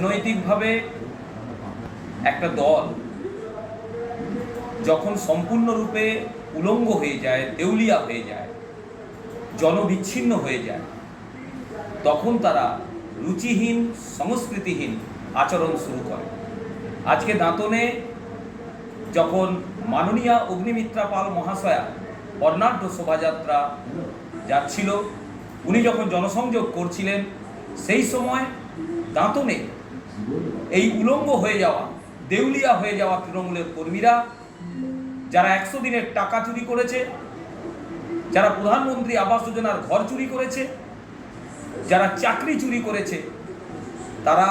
রাজনৈতিকভাবে একটা দল যখন সম্পূর্ণরূপে উলঙ্গ হয়ে যায়, দেউলিয়া হয়ে যায়, জনবিচ্ছিন্ন হয়ে যায়, তখন তারা রুচিহীন, সংস্কৃতিহীন আচরণ শুরু করে। আজকে দাঁতনে যখন মাননীয়া অগ্নিমিত্রা পাল মহাশয়া বর্ণাঢ্য শোভাযাত্রা যাচ্ছিল, উনি যখন জনসংযোগ করছিলেন, সেই সময় দাঁতনে এই উলঙ্গ হয়ে যাওয়া, দেউলিয়া হয়ে যাওয়া তৃণমূলের কর্মীরা, যারা একশো দিনের টাকা চুরি করেছে, যারা প্রধানমন্ত্রী আবাস যোজনার ঘর চুরি করেছে, যারা চাকরি চুরি করেছে, তারা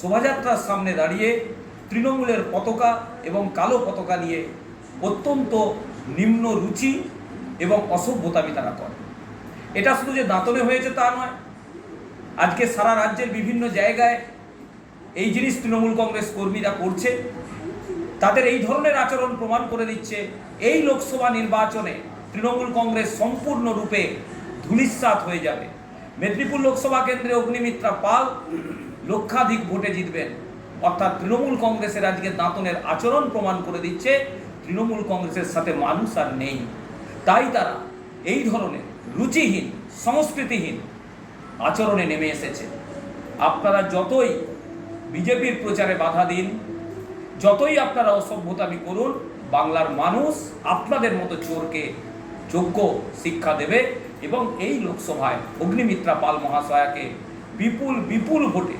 শোভাযাত্রার সামনে দাঁড়িয়ে তৃণমূলের পতাকা এবং কালো পতাকা নিয়ে অত্যন্ত নিম্ন রুচি এবং অসভ্যতামি তারা করে। এটা শুধু যে দাঁতনে হয়েছে তা নয়, আজকে সারা রাজ্যের বিভিন্ন জায়গায় এই জিনিস তৃণমূল কংগ্রেস কর্মীরা করছে। তাদের এই ধরনের আচরণ প্রমাণ করে দিচ্ছে এই লোকসভা নির্বাচনে তৃণমূল কংগ্রেস সম্পূর্ণরূপে ধূলিসাৎ হয়ে যাবে। মেদিনীপুর লোকসভা কেন্দ্রে অগ্নিমিত্রা পাল লক্ষাধিক ভোটে জিতবেন। অর্থাৎ তৃণমূল কংগ্রেসের আজকে দাঁতনের আচরণ প্রমাণ করে দিচ্ছে, তৃণমূল কংগ্রেসের সাথে মানুষ আর নেই। তাই তারা এই ধরনের রুচিহীন, সংস্কৃতিহীন আচরণে নেমে এসেছে। আপনারা যতই বিজেপির প্রচারে বাধা দিন। যতই আপনারা অসভ্যতামি করুন, বাংলার মানুষ আপনাদের মতো চোরকে যোগ্য শিক্ষা দেবে এবং এই লোকসভায় অগ্নিমিত্রা পাল মহাশয়াকে বিপুল বিপুল ভোটে